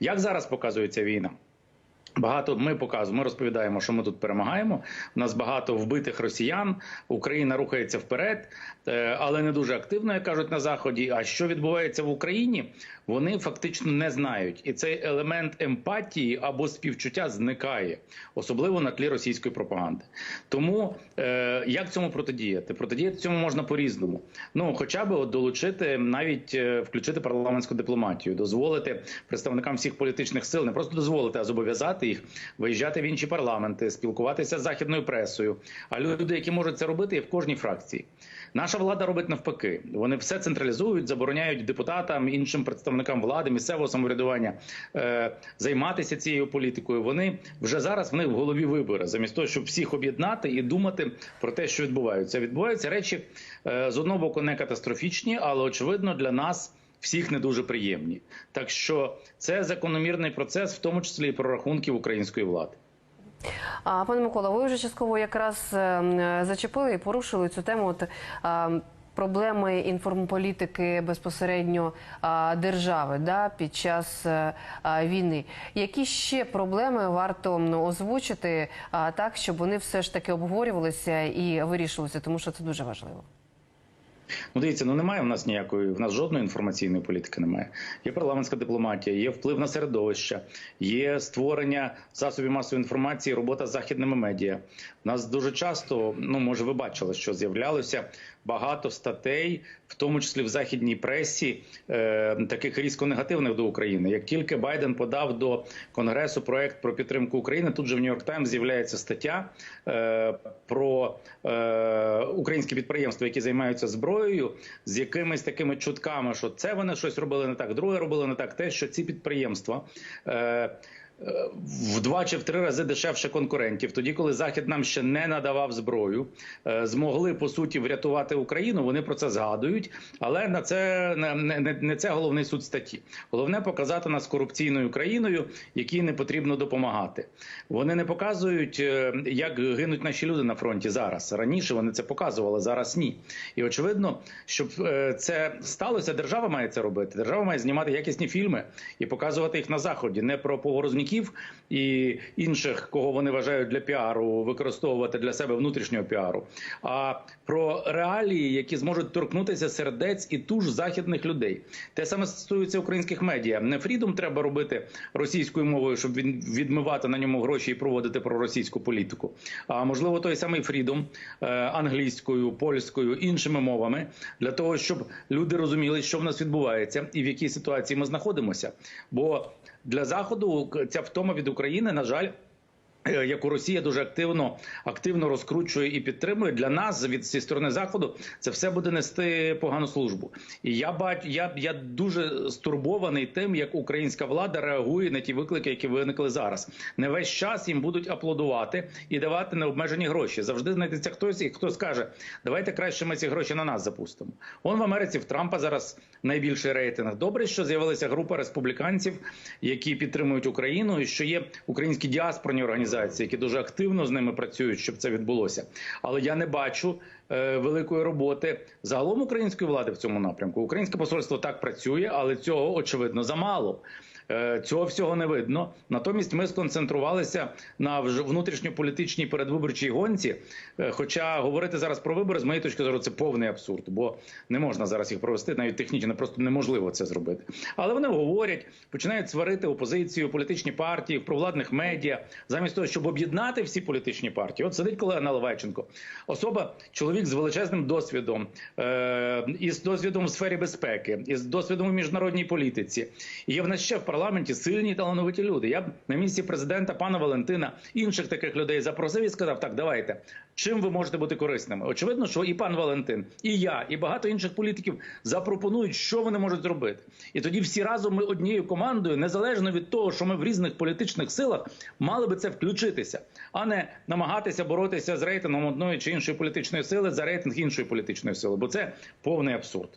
Як зараз показується війна? Багато ми показуємо, ми розповідаємо, що ми тут перемагаємо. У нас багато вбитих росіян. Україна рухається вперед, е, але не дуже активно, як кажуть на заході. А що відбувається в Україні? Вони фактично не знають, і цей елемент емпатії або співчуття зникає, особливо на тлі російської пропаганди. Тому е, як цьому протидіяти? Протидіяти цьому можна по-різному. Ну, хоча б от долучити, навіть е, включити парламентську дипломатію, дозволити представникам всіх політичних сил не просто дозволити, а зобов'язати їх виїжджати в інші парламенти, спілкуватися з західною пресою. А люди, які можуть це робити, є в кожній фракції. Наша влада робить навпаки. Вони все централізують, забороняють депутатам, іншим представникам влади, місцевого самоврядування е, займатися цією політикою. Вони вже зараз в них в голові вибори, замість того, щоб всіх об'єднати і думати про те, що відбувається. Відбуваються речі е, з одного боку не катастрофічні, але очевидно для нас. Всіх не дуже приємні, так що це закономірний процес, в тому числі і прорахунків української влади. А пане Микола, ви вже частково якраз е, зачепили і порушили цю тему. От а, проблеми інформполітики безпосередньо а, держави да, під час е, а, війни. Які ще проблеми варто м, озвучити а, так, щоб вони все ж таки обговорювалися і вирішувалися, тому що це дуже важливо. Ну, дивіться, ну немає в нас ніякої, в нас жодної інформаційної політики немає. Є парламентська дипломатія, є вплив на середовище, є створення засобів масової інформації, робота з західними медіа. У нас дуже часто, ну може, ви бачили, що з'являлося багато статей, в тому числі в західній пресі, е, таких різко негативних до України. Як тільки Байден подав до Конгресу проект про підтримку України, тут же в Нью-Йорк Таймс з'являється стаття е, про е, українські підприємства, які займаються зброєю, з якимись такими чутками, що це вони щось робили не так, друге робили не так. Те, що ці підприємства. Е, в два чи в три рази дешевше конкурентів, тоді коли захід нам ще не надавав зброю, е, змогли по суті врятувати Україну. Вони про це згадують, але на це не, не, це головний суд статті. Головне показати нас корупційною країною, якій не потрібно допомагати. Вони не показують, е, як гинуть наші люди на фронті зараз. Раніше вони це показували, зараз ні. І очевидно, щоб е, це сталося, держава має це робити. Держава має знімати якісні фільми і показувати їх на заході, не про погорозників і інших, кого вони вважають для піару, використовувати для себе внутрішнього піару, а про реалії, які зможуть торкнутися сердець і туж західних людей. Те саме стосується українських медіа. Не фрідом треба робити російською мовою, щоб він відмивати на ньому гроші і проводити проросійську політику. А можливо, той самий фрідом е, англійською, польською, іншими мовами для того, щоб люди розуміли, що в нас відбувається і в якій ситуації ми знаходимося. Бо для заходу ця втома від України, на жаль. Е, Яку Росія дуже активно активно розкручує і підтримує для нас від зі сторони заходу, це все буде нести погану службу. І я бачу, я, я дуже стурбований тим, як українська влада реагує на ті виклики, які виникли зараз. Не весь час їм будуть аплодувати і давати необмежені гроші. Завжди знайдеться хтось, і хто скаже, давайте краще ми ці гроші на нас запустимо. Он в Америці в Трампа зараз найбільший рейтинг. Добре, що з'явилася група республіканців, які підтримують Україну, і що є українські діаспорні організації, які дуже активно з ними працюють, щоб це відбулося. Але я не бачу е, великої роботи загалом української влади в цьому напрямку. Українське посольство так працює, але цього очевидно замало. Е, Цього всього не видно. Натомість ми сконцентрувалися на внутрішньополітичній передвиборчій гонці. Е, Хоча говорити зараз про вибори, з моєї точки зору, це повний абсурд, бо не можна зараз їх провести, навіть технічно просто неможливо це зробити. Але вони говорять, починають сварити опозицію, політичні партії, провладних медіа, замість того, щоб об'єднати всі політичні партії. От сидить колега Наливайченко, особа, чоловік з величезним досвідом, е, із досвідом в сфері безпеки, із досвідом у міжнародній політиці. Є в нас ще в парламенті сильні талановиті люди. Я б на місці президента пана Валентина інших таких людей запросив і сказав: так, давайте. Чим ви можете бути корисними? Очевидно, що і пан Валентин, і я, і багато інших політиків запропонують, що вони можуть зробити. І тоді всі разом ми однією командою, незалежно від того, що ми в різних політичних силах, мали би це включитися, а не намагатися боротися з рейтингом одної чи іншої політичної сили за рейтинг іншої політичної сили, бо це повний абсурд.